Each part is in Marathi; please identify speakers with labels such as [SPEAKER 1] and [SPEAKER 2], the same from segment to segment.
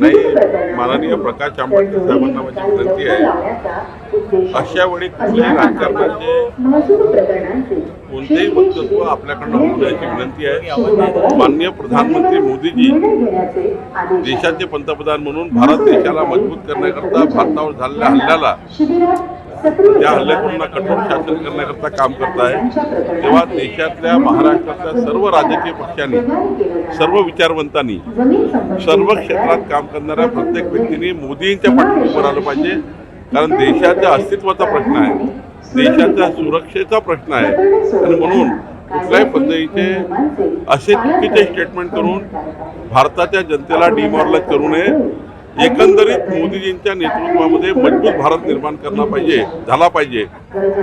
[SPEAKER 1] नाही माननीय प्रकाश आंबेडकर साहेबांना माझी विनंती आहे. अशा वेळी कुठल्याही राजकारणाचे म्हणजे कोणतेही वक्तत्व आपल्याकडनं होऊ द्यायची विनंती आहे. माननीय प्रधानमंत्री मोदीजी देशाचे पंतप्रधान म्हणून भारत देशाला मजबूत करण्याकरता भारतावर झालेल्या हल्ल्याला त्या हल्लेखोरांना कठोर शासन करण्याकरता काम करत आहे. तेव्हा देशातल्या महाराष्ट्रातल्या सर्व राजकीय पक्षांनी सर्व विचारवंतांनी सर्व क्षेत्रात काम करणाऱ्या प्रत्येक व्यक्तीने मोदींच्या पाठीशी उभं राहिलं पाहिजे? कारण देशाच्या अस्तित्वाचा प्रश्न आहे. देशाच्या सुरक्षेचा प्रश्न आहे. आणि म्हणून कुठल्याही पद्धतीचे असे चुकीचे स्टेटमेंट करून भारताच्या जनतेला डिमॉरलाइज करू नये. एकंदरीत मोदीजींच्या नेतृत्वामध्ये मजबूत भारत निर्माण करला पाहिजे झाला पाहिजे.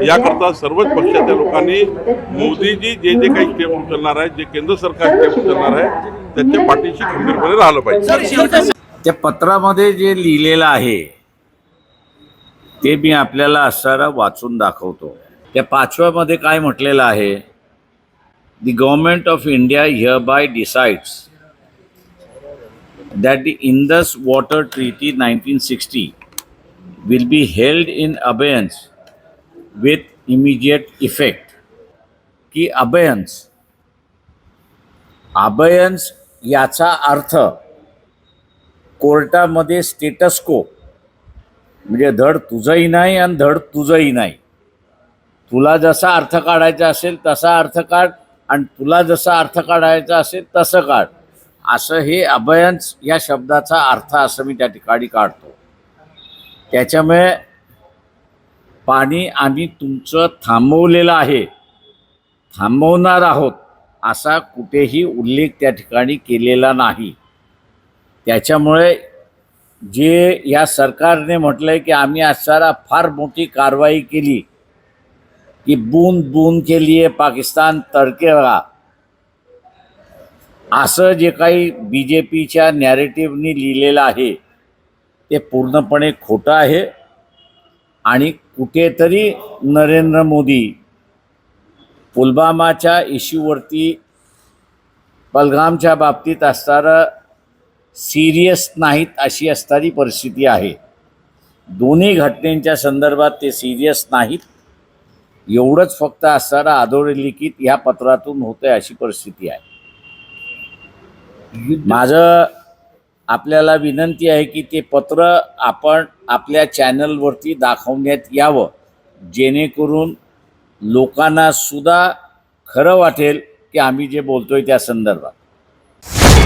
[SPEAKER 1] याकरता सर्वच पक्षाच्या लोकांनी मोदीजी जे जे काही स्टेप उचलणार आहेत जे केंद्र सरकार स्टेप उचलणार आहे त्याच्या पाठीशी खंबीरपणे राहिलं पाहिजे.
[SPEAKER 2] त्या पत्रामध्ये जे लिहिलेलं आहे ते मी आपल्याला असणारा वाचून दाखवतो. त्या पाचव्यामध्ये काय म्हटलेलं आहे? The government of India hereby decides that the Indus Water Treaty 1960 will be held in abeyance with immediate effect. की अभयन्स अभयन्स याचा अर्थ कोर्टामध्ये स्टेटस्को म्हणजे धड तुझंही नाही आणि धड तुझंही नाही. तुला जसा अर्थ काढायचा असेल तसा अर्थ काढ आणि तुला जसा अर्थ काढायचा असेल तसं काढ. असं हे अभयन्स या शब्दाचा अर्थ असं मी त्या ठिकाणी काढतो. त्याच्यामुळे पाणी आम्ही तुमचं थांबवलेलं आहे. थांबवणार आहोत असा कुठेही उल्लेख त्या ठिकाणी केलेला नाही. त्याच्यामुळे जे या सरकारने म्हटलं आहे की आम्ही असणारा फार मोठी कारवाई केली. की बूंद बूंद के लिए पाकिस्तान तडकेगा असं जे काही बी जे पीच्या नॅरेटिव्हनी लिहिलेलं आहे ते पूर्णपणे खोटं आहे. आणि कुठेतरी नरेंद्र मोदी पुलवामाच्या इश्यूवरती पलगामच्या बाबतीत असणारं सिरियस नाहीत अशी असणारी परिस्थिती आहे. दोन्ही घटनेच्या संदर्भात ते सिरियस नाहीत. एवढंच फक्त असणारं अधोरेलिखित ह्या पत्रातून होतं अशी परिस्थिती आहे. माझं आपल्याला विनंती आहे की ते पत्र आपण आपल्या चॅनलवरती दाखवण्यात यावं. जेणेकरून लोकांना सुद्धा खरं वाटेल की आम्ही जे बोलतोय त्या संदर्भात.